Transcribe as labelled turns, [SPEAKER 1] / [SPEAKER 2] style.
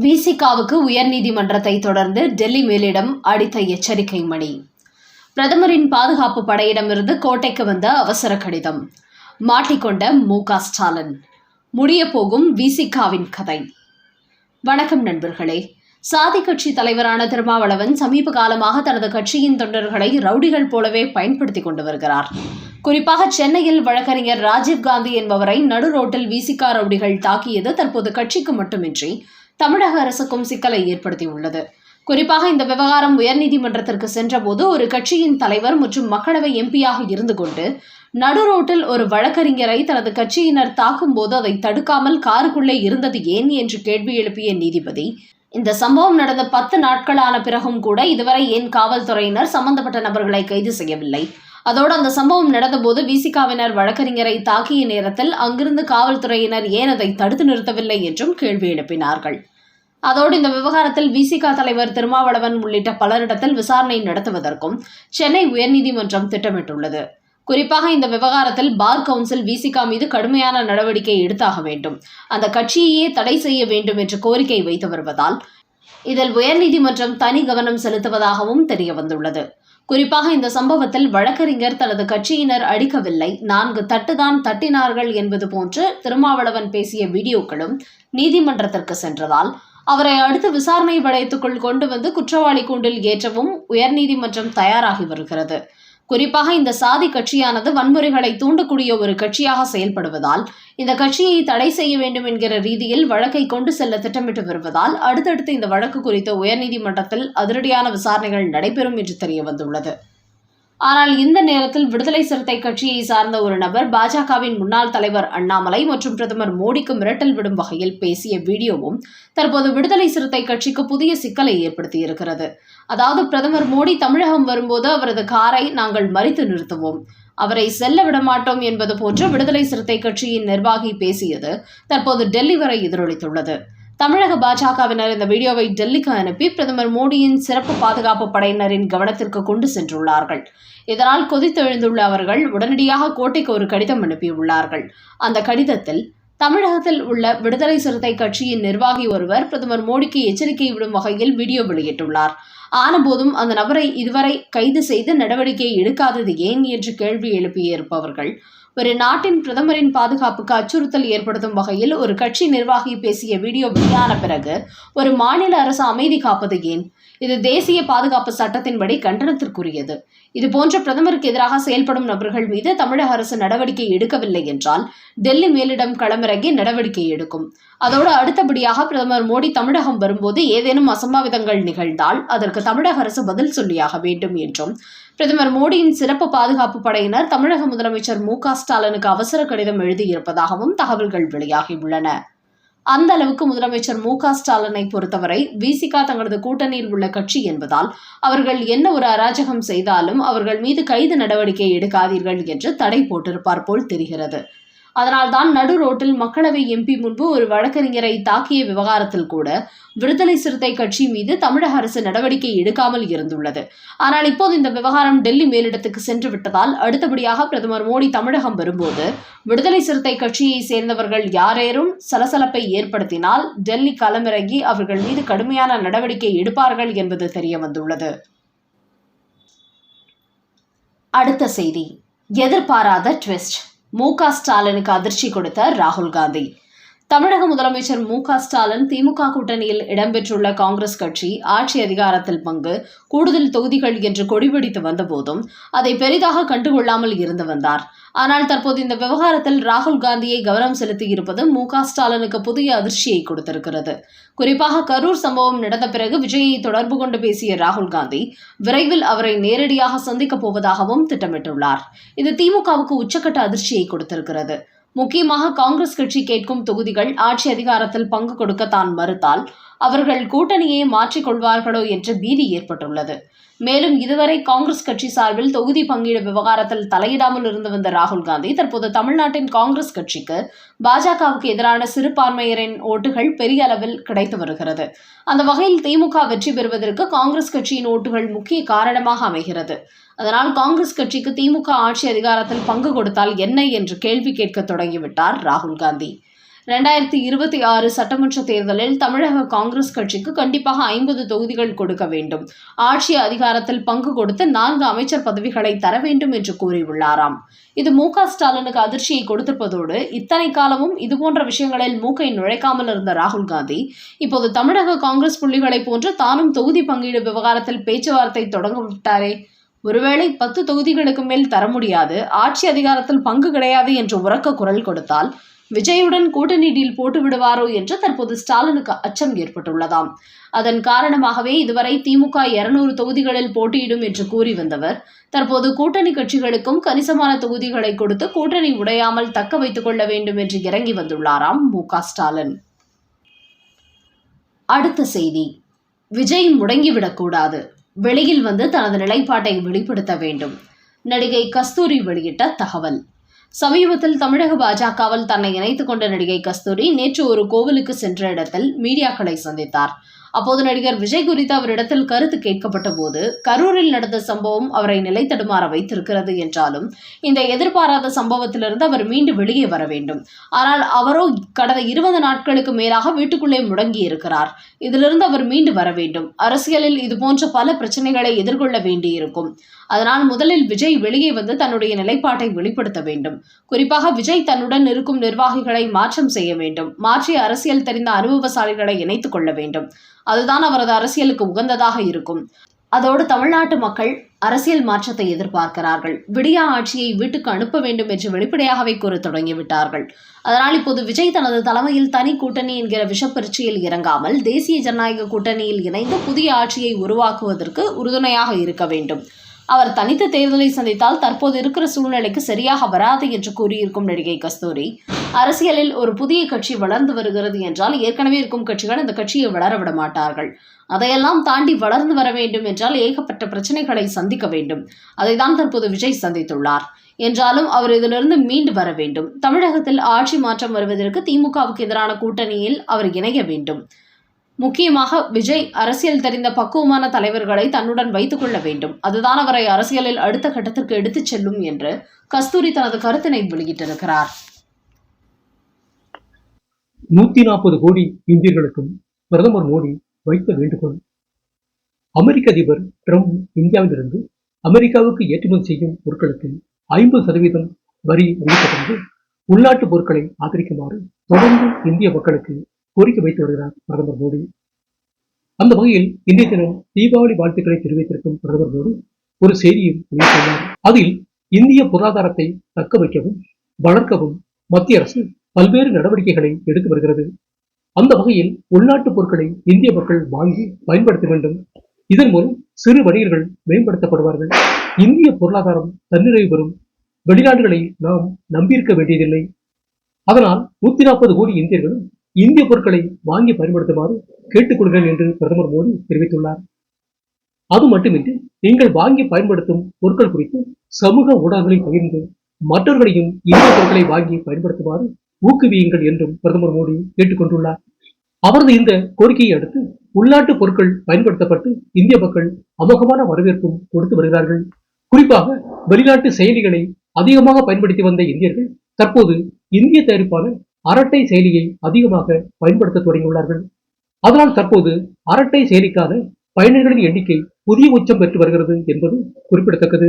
[SPEAKER 1] விசிகாவுக்கு உயர்நீதிமன்றத்தை தொடர்ந்து டெல்லி மேலிடம் அடித்த எச்சரிக்கை மணி. பிரதமரின் பாதுகாப்பு படையிடமிருந்து கோட்டைக்கு வந்த அவசர கடிதம். மாட்டிக்கொண்ட மு க ஸ்டாலின். முடிய போகும் விசிகாவின் கதை. வணக்கம் நண்பர்களே. சாதி கட்சி தலைவரான திருமாவளவன் சமீப காலமாக தனது கட்சியின் தொண்டர்களை ரவுடிகள் போலவே பயன்படுத்தி கொண்டு வருகிறார். குறிப்பாக சென்னையில் வழக்கறிஞர் ராஜீவ்காந்தி என்பவரை நடு ரோட்டில் விசிகா ரவுடிகள் தாக்கியது தற்போது கட்சிக்கு மட்டுமின்றி தமிழக அரசுக்கும் சிக்கலை ஏற்படுத்தியுள்ளது. குறிப்பாக இந்த விவகாரம் உயர்நீதிமன்றத்திற்கு சென்றபோது ஒரு கட்சியின் தலைவர் மற்றும் மக்களவை எம்பியாக இருந்து கொண்டு நடுரோட்டில் ஒரு வழக்கறிஞரை தனது கட்சியினர் தாக்கும்போது அதை தடுக்காமல் காருக்குள்ளே இருந்தது ஏன் என்று கேள்வி எழுப்பிய நீதிபதி இந்த சம்பவம் நடந்த பத்து நாட்களான பிறகும் கூட இதுவரை ஏன் காவல்துறையினர் சம்பந்தப்பட்ட நபர்களை கைது செய்யவில்லை? அதோடு அந்த சம்பவம் நடந்தபோது விசிகாவினர் வழக்கறிஞரை தாக்கிய நேரத்தில் அங்கிருந்து காவல்துறையினர் ஏன் அதை தடுத்து நிறுத்தவில்லை என்றும் கேள்வி எழுப்பினார்கள். அதோடு இந்த விவகாரத்தில் விசிகா தலைவர் திருமாவளவன் உள்ளிட்ட பலரிடத்தில் விசாரணை நடத்துவதற்கும் சென்னை உயர்நீதிமன்றம் திட்டமிட்டுள்ளது. குறிப்பாக இந்த விவகாரத்தில் பார் கவுன்சில் விசிகா மீது கடுமையான நடவடிக்கை எடுத்தாக வேண்டும். அந்த கட்சியையே தடை செய்ய வேண்டும் என்று கோரிக்கை வைத்து வருவதால் இதில் உயர்நீதிமன்றம் தனி கவனம் செலுத்துவதாகவும் தெரிய வந்துள்ளது. குறிப்பாக இந்த சம்பவத்தில் வழக்கறிஞர் தனது கட்சியினர் அடிக்கவில்லை. நான்கு தட்டுதான் தட்டினார்கள் என்பது போன்று திருமாவளவன் பேசிய வீடியோக்களும் நீதிமன்றத்திற்கு சென்றதால் அவரை அடுத்து விசாரணை வளையத்துக்குள் கொண்டு வந்து குற்றவாளி கூண்டில் ஏற்றவும் உயர்நீதிமன்றம் தயாராகி வருகிறது. குறிப்பாக இந்த சாதி கட்சியானது வன்முறைகளை தூண்டக்கூடிய ஒரு கட்சியாக செயல்படுவதால் இந்த கட்சியை தடை செய்ய வேண்டும் என்கிற ரீதியில் வழக்கை கொண்டு செல்ல திட்டமிட்டு வருவதால் அடுத்தடுத்து இந்த வழக்கு குறித்து உயர்நீதிமன்றத்தில் அதிரடியான விசாரணைகள் நடைபெறும் என்று தெரிய வந்துள்ளது ஆனால் இந்த நேரத்தில் விடுதலை சிறுத்தை கட்சியை சார்ந்த ஒரு நபர் பாஜகவின் முன்னாள் தலைவர் அண்ணாமலை மற்றும் பிரதமர் மோடிக்கு மிரட்டல் விடும் வகையில் பேசிய வீடியோவும் தற்போது விடுதலை சிறுத்தை கட்சிக்கு புதிய சிக்கலை ஏற்படுத்தியிருக்கிறது. அதாவது பிரதமர் மோடி தமிழகம் வரும்போது அவரது காரை நாங்கள் மறித்து நிறுத்துவோம். அவரை செல்ல விடமாட்டோம் என்பது போன்று விடுதலை சிறுத்தை கட்சியின் நிர்வாகி பேசியது தற்போது டெல்லி வரை எதிரொலித்துள்ளது. தமிழக பாஜகவினர் இந்த வீடியோவை டெல்லிக்கு அனுப்பி பிரதமர் மோடியின் சிறப்பு பாதுகாப்பு படையினரின் கவனத்திற்கு கொண்டு சென்றுள்ளார்கள். இதனால் கொதித்தெழுந்துள்ள அவர்கள் உடனடியாக கோட்டைக்கு ஒரு கடிதம் அனுப்பியுள்ளார்கள். அந்த கடிதத்தில் தமிழகத்தில் உள்ள விடுதலை சிறுத்தை கட்சியின் நிர்வாகி ஒருவர் பிரதமர் மோடிக்கு எச்சரிக்கை விடும் வகையில் வீடியோ வெளியிட்டுள்ளார். ஆனபோதும் அந்த நபரை இதுவரை கைது செய்து நடவடிக்கை எடுக்காதது ஏன் என்று கேள்வி எழுப்பியிருப்பவர்கள் ஒரு நாட்டின் பிரதமரின் பாதுகாப்புக்கு அச்சுறுத்தல் ஏற்படுத்தும் வகையில் ஒரு கட்சி நிர்வாகி பேசிய வீடியோ வெளியான பிறகு ஒரு மாநில அரசு அமைதி காப்பது ஏன்? இது தேசிய பாதுகாப்பு சட்டத்தின்படி கண்டனத்திற்குரியது. இது போன்ற பிரதமருக்கு எதிராக செயல்படும் நபர்கள் மீது தமிழக அரசு நடவடிக்கை எடுக்கவில்லை என்றால் டெல்லி மேலிடம் களமிறங்கி நடவடிக்கை எடுக்கும். அதோடு அடுத்தபடியாக பிரதமர் மோடி தமிழகம் வரும்போது ஏதேனும் அசம்பாவிதங்கள் நிகழ்ந்தால் அதற்கு தமிழக அரசு பதில் சொல்லியாக வேண்டும் என்றும் பிரதமர் மோடியின் சிறப்பு பாதுகாப்பு படையினர் தமிழக முதலமைச்சர் மு ஸ்டாலினுக்கு அவசர கடிதம் எழுதியிருப்பதாகவும் தகவல்கள் வெளியாகியுள்ளன. அந்த அளவுக்கு முதலமைச்சர் மு ஸ்டாலினை பொறுத்தவரை விசிகா தங்களது கூட்டணியில் உள்ள கட்சி என்பதால் அவர்கள் என்ன ஒரு அராஜகம் செய்தாலும் அவர்கள் மீது கைது நடவடிக்கை எடுக்காதீர்கள் என்று தடை போட்டிருப்பார் போல் தெரிகிறது. அதனால்தான் நடு ரோட்டில் மக்களவை எம்பி முன்பு ஒரு வழக்கறிஞரை தாக்கிய விவகாரத்தில் கூட விடுதலை சிறுத்தை கட்சி மீது தமிழக அரசு நடவடிக்கை எடுக்காமல் இருந்துள்ளது. ஆனால் இப்போது இந்த விவகாரம் டெல்லி மேலிடத்துக்கு சென்று விட்டதால் அடுத்தபடியாக பிரதமர் மோடி தமிழகம் வரும்போது விடுதலை சிறுத்தை கட்சியை சேர்ந்தவர்கள் யாரேரும் சலசலப்பை ஏற்படுத்தினால் டெல்லி களமிறங்கி அவர்கள் மீது கடுமையான நடவடிக்கை எடுப்பார்கள் என்பது தெரிய வந்துள்ளது அடுத்த செய்தி. எதிர்பாராத ட்விஸ்ட். மு க ஸ்டாலினுக்கு அதிர்ச்சி கொடுத்த ராகுல் காந்தி. தமிழக முதலமைச்சர் மு க ஸ்டாலின் திமுக கூட்டணியில் இடம்பெற்றுள்ள காங்கிரஸ் கட்சி ஆட்சி அதிகாரத்தில் பங்கு கூடுதல் தொகுதிகள் என்று கொடிபிடித்து வந்தபோதும் அதை பெரிதாக கண்டுகொள்ளாமல் இருந்து வந்தார். ஆனால் தற்போது இந்த விவகாரத்தில் ராகுல் காந்தியை கவனம் செலுத்தியிருப்பது மு க ஸ்டாலினுக்கு புதிய அதிர்ச்சியை கொடுத்திருக்கிறது. குறிப்பாக கரூர் சம்பவம் நடந்த பிறகு விஜயை தொடர்பு கொண்டு பேசிய ராகுல் காந்தி விரைவில் அவரை நேரடியாக சந்திக்கப் போவதாகவும் திட்டமிட்டுள்ளார். இது திமுகவுக்கு உச்சக்கட்ட அதிர்ச்சியை கொடுத்திருக்கிறது. முக்கியமாக காங்கிரஸ் கட்சி கேட்கும் தொகுதிகள் ஆட்சி அதிகாரத்தில் பங்கு கொடுக்க தான் மறுத்தால் அவர்கள் கூட்டணியை மாற்றிக் கொள்வார்களோ என்ற பீதி ஏற்பட்டுள்ளது. மேலும் இதுவரை காங்கிரஸ் கட்சி சார்பில் தொகுதி பங்கீடு விவகாரத்தில் தலையிடாமல் இருந்து வந்த ராகுல் காந்தி தற்போது தமிழ்நாட்டின் காங்கிரஸ் கட்சிக்கு பாஜகவுக்கு எதிரான சிறுபான்மையரின் ஓட்டுகள் பெரிய அளவில் கிடைத்து வருகிறது. அந்த வகையில் திமுக வெற்றி பெறுவதற்கு காங்கிரஸ் கட்சியின் ஓட்டுகள் முக்கிய காரணமாக அமைகிறது. அதனால் காங்கிரஸ் கட்சிக்கு திமுக ஆட்சி அதிகாரத்தில் பங்கு கொடுத்தால் என்ன என்று கேள்வி கேட்க தொடங்கிவிட்டார் ராகுல் காந்தி. ரெண்டாயிரத்தி இருபத்தி ஆறு சட்டமன்ற தேர்தலில் தமிழக காங்கிரஸ் கட்சிக்கு கண்டிப்பாக ஐம்பது தொகுதிகள் கொடுக்க வேண்டும். ஆட்சி அதிகாரத்தில் பங்கு கொடுத்து நான்கு அமைச்சர் பதவிகளை தர வேண்டும் என்று கூறியுள்ளாராம். இது மு க ஸ்டாலினுக்கு அதிர்ச்சியை கொடுத்திருப்பதோடு இத்தனை காலமும் இதுபோன்ற விஷயங்களில் மூக்கை நுழைக்காமல் இருந்த ராகுல் காந்தி இப்போது தமிழக காங்கிரஸ் புள்ளிகளைப் போன்று தானும் தொகுதி பங்கீடு விவகாரத்தில் பேச்சுவார்த்தை தொடங்க விட்டாரே ஒருவேளை பத்து தொகுதிகளுக்கு மேல் தர முடியாது. ஆட்சி அதிகாரத்தில் பங்கு கிடையாது என்று உரக்க குரல் கொடுத்தால் விஜயுடன் கூட்டணி டீல் போட்டு விடுவாரோ என்று தற்போது ஸ்டாலினுக்கு அச்சம் ஏற்பட்டுள்ளதாம். அதன் காரணமாகவே இதுவரை திமுக இருநூறு தொகுதிகளில் போட்டியிடும் என்று கூறி வந்தவர் தற்போது கூட்டணி கட்சிகளுக்கும் கணிசமான தொகுதிகளை கொடுத்து கூட்டணி உடையாமல் தக்க வைத்துக் கொள்ள வேண்டும் என்று இறங்கி வந்துள்ளாராம் மு ஸ்டாலின். அடுத்த செய்தி. விஜய் முடங்கிவிடக்கூடாது வெளியில் வந்து தனது நிலைப்பாட்டை வெளிப்படுத்த வேண்டும். நடிகை கஸ்தூரி வெளியிட்ட தகவல். சமீபத்தில் தமிழக பாஜகவில் தன்னை இணைத்துக் கொண்ட நடிகை கஸ்தூரி நேற்று ஒரு கோவிலுக்கு சென்ற இடத்தில் மீடியாக்களை சந்தித்தார். அப்போது நடிகர் விஜய் குறித்து அவரிடத்தில் கருத்து கேட்கப்பட்ட போது கரூரில் நடந்த சம்பவம் அவரை நிலை தடுமாற வைத்திருக்கிறது என்றாலும் இந்த எதிர்பாராத சம்பவத்திலிருந்து அவர் மீண்டு வெளியே வர வேண்டும். ஆனால் அவரோ கடந்த இருபது நாட்களுக்கு மேலாக வீட்டுக்குள்ளே முடங்கி இருக்கிறார் இதிலிருந்து அவர் மீண்டு வர வேண்டும். அரசியலில் இது போன்ற பல பிரச்சனைகளை எதிர்கொள்ள வேண்டியிருக்கும். அதனால் முதலில் விஜய் வெளியே வந்து தன்னுடைய நிலைப்பாட்டை வெளிப்படுத்த வேண்டும். குறிப்பாக விஜய் தன்னுடன் இருக்கும் நிர்வாகிகளை மாற்றம் செய்ய வேண்டும். மாற்றி அரசியல் தெரிந்த அனுபவசாலிகளை இணைத்துக் கொள்ள வேண்டும். அதுதான் அவரது அரசியலுக்கு உகந்ததாக இருக்கும். அதோடு தமிழ்நாட்டு மக்கள் அரசியல் மாற்றத்தை எதிர்பார்க்கிறார்கள். விடியா ஆட்சியை வீட்டுக்கு அனுப்ப வேண்டும் என்று வெளிப்படையாகவே கூற தொடங்கிவிட்டார்கள். அதனால் இப்போது விஜய் தனது தலைமையில் தனி கூட்டணி என்கிற விஷப்பரீட்சையில் இறங்காமல் தேசிய ஜனநாயக கூட்டணியில் இணைந்து புதிய ஆட்சியை உருவாக்குவதற்கு உறுதுணையாக இருக்க வேண்டும். அவர் தனித்த தேர்தலை சந்தித்தால் தற்போது இருக்கிற சூழ்நிலைக்கு சரியாக வராது என்று கூறியிருக்கும் நடிகை கஸ்தூரி அரசியலில் ஒரு புதிய கட்சி வளர்ந்து வருகிறது என்றால் ஏற்கனவே இருக்கும் கட்சிகள் அந்த கட்சியை வளர விட மாட்டார்கள். அதையெல்லாம் தாண்டி வளர்ந்து வர வேண்டும் என்றால் ஏகப்பட்ட பிரச்சனைகளை சந்திக்க வேண்டும். அதைதான் தற்போது விஜய் சந்தித்துள்ளார். என்றாலும் அவர் இதிலிருந்து மீண்டு வர வேண்டும். தமிழகத்தில் ஆட்சி மாற்றம் வருவதற்கு திமுகவுக்கு எதிரான கூட்டணியில் அவர் இணைய வேண்டும். முக்கியமாக விஜய் அரசியல் தெரிந்த பக்குவமான தலைவர்களை தன்னுடன் வைத்துக் கொள்ள வேண்டும். அதுதான் அவரை அரசியலில் அடுத்த கட்டத்திற்கு எடுத்துச் செல்லும் என்று கஸ்தூரி தனது கருத்தினை வெளியிட்டிருக்கிறார்.
[SPEAKER 2] நூத்தி நாற்பது கோடி இந்தியர்களுக்கும் பிரதமர் மோடி வைத்த வேண்டுகோள். அமெரிக்க அதிபர் ட்ரம்ப் இந்தியாவிலிருந்து அமெரிக்காவுக்கு ஏற்றுமதி செய்யும் பொருட்களுக்கு ஐம்பது சதவீதம் வரி விதிக்கப்பட்டு உள்நாட்டு பொருட்களை ஆதரிக்குமாறு தொடர்ந்து இந்திய மக்களுக்கு கோரிக்கை வைத்து வருகிறார் பிரதமர் மோடி. அந்த வகையில் இன்றைய தினம் தீபாவளி வாழ்த்துக்களை தெரிவித்திருக்கும் பிரதமர் மோடி ஒரு செய்தியும் வெளியிட்டுள்ளார். அதில் இந்திய பொருளாதாரத்தை தக்க வைக்கவும் வளர்க்கவும் மத்திய அரசு பல்வேறு நடவடிக்கைகளை எடுத்து வருகிறது. அந்த வகையில் உள்நாட்டு பொருட்களை இந்திய மக்கள் வாங்கி பயன்படுத்த வேண்டும். இதன் மூலம் சிறு வணிகர்கள் மேம்படுத்தப்படுவார்கள். இந்திய பொருளாதாரம் தன்னிறைவு பெறும். வெளிநாடுகளை நாம் நம்பியிருக்க வேண்டியதில்லை. அதனால் நூத்தி நாற்பது கோடி இந்தியர்களும் இந்திய பொருட்களை வாங்கி பயன்படுத்துமாறு கேட்டுக்கொள்கிறேன் என்று பிரதமர் மோடி தெரிவித்துள்ளார். அது மட்டுமின்றி நீங்கள் வாங்கி பயன்படுத்தும் பொருட்கள் குறித்து சமூக ஊடகங்களில் பகிர்ந்து மற்றவர்களையும் இந்திய பொருட்களை வாங்கி பயன்படுத்துமாறு ஊக்குவியுங்கள் என்றும் பிரதமர் மோடி கேட்டுக்கொண்டுள்ளார் அவரது இந்த கோரிக்கையை அடுத்து உள்நாட்டு பொருட்கள் பயன்படுத்தப்பட்டு இந்திய மக்கள் அமோகமான வரவேற்பும் கொடுத்து வருகிறார்கள். குறிப்பாக வெளிநாட்டு செயலிகளை அதிகமாக பயன்படுத்தி வந்த இந்தியர்கள் தற்போது இந்திய தயாரிப்பான அரட்டை செயலியை அதிகமாக பயன்படுத்த தொடங்கியுள்ளார்கள். அதனால் தற்போது அரட்டை செயலிக்கான பயனர்களின் எண்ணிக்கை புதிய உச்சம் பெற்று வருகிறது என்பது குறிப்பிடத்தக்கது.